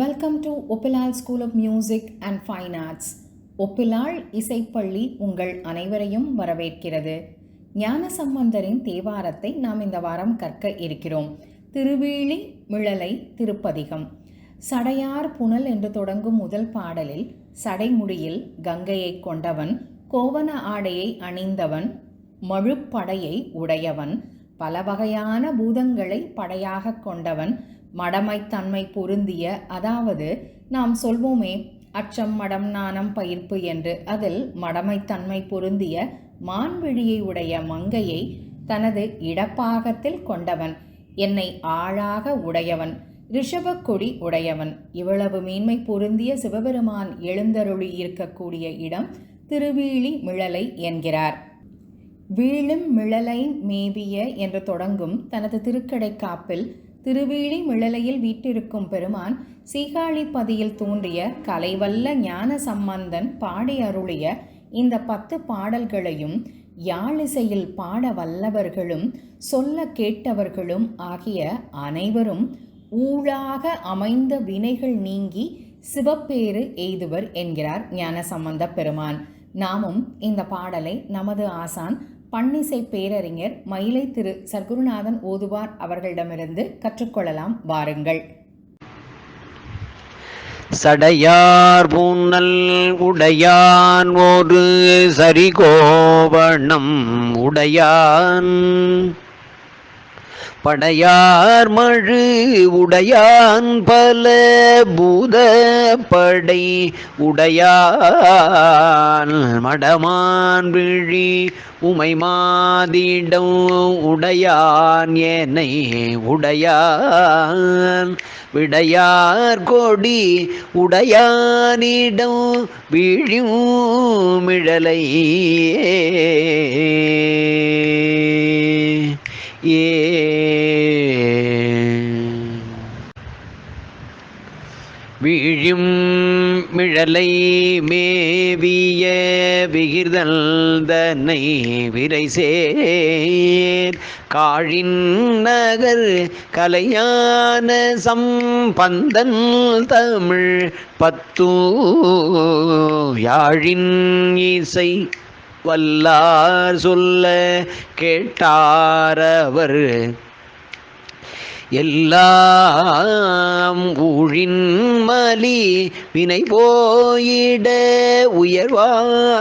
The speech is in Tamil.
Welcome to Oppilal school of music and fine arts Oppilal இசைப்பள்ளி உங்கள் அனைவரையும் வரவேற்கிறது. ஞானசம்பந்தரின் தேவாரத்தை நாம் இந்த வாரம் கற்க இருக்கிறோம். திருவீழி மிழலை திருப்பதிகம். சடையார் புனல் என்று தொடங்கும் முதல் பாடலில் சடைமுடியில் கங்கையை கொண்டவன் கோவன ஆடையை அணிந்தவன் மழுப்படையை உடையவன் பல வகையான பூதங்களை படையாக கொண்டவன் மடமைத்தன்மை பொருந்திய அதாவது நாம் சொல்வோமே அச்சம் மடம் நாணம் பயிர்ப்பு என்று அதில் மடமைத்தன்மை பொருந்திய மான்விழியை உடைய மங்கையை தனது இடப்பாகத்தில் கொண்டவன். என்னை ஆளாக உடையவன் ரிஷபக்கொடி உடையவன். இவ்வளவு மேன்மை பொருந்திய சிவபெருமான் எழுந்தருளி இருக்கக்கூடிய இடம் திருவீழி மிழலை என்கிறார். வீழும் மிழலை மேவிய என்று தொடங்கும் தனது திருக்கடை காப்பில் திருவேலி மிழலையில் வீட்டிருக்கும் பெருமான் சீகாழிப்பதியில் தோன்றிய கலைவல்ல ஞான சம்பந்தன் பாடி அருளிய இந்த பத்து பாடல்களையும் யாழிசையில் பாட வல்லவர்களும் சொல்ல கேட்டவர்களும் ஆகிய அனைவரும் ஊழாக அமைந்த வினைகள் நீங்கி சிவப்பேறு எய்துவர் என்கிறார் ஞானசம்பந்த பெருமான். நாமும் இந்த பாடலை நமது ஆசான் பன்னிசை பேரறிஞர் மயிலை திரு சர்க்குருநாதன் ஓதுவார் அவர்களிடமிருந்து கற்றுக்கொள்ளலாம். வாருங்கள். சடையார் பூனல் உடையான் ஒரு சரிகோவணம் உடையான். படையார் மழு உடையான் பல பூத படை உடையான் மடமான் விழி உமை மாதிடம் உடையான் ஏனை உடையான். விடையார் கொடி உடையானிடம் விழியும் மிழலையே. வீழும் மிழலை மேவிய விகிர்தல்தனை விரை சேர். காழின் நகர் கலையான சம்பந்தன் தமிழ் பத்து. யாழின் இசை வல்லார் சொல்ல கேட்டாரவர் எல்லாம் ஊழின்மலி வினை போயிட உயர்வானடைவாரே.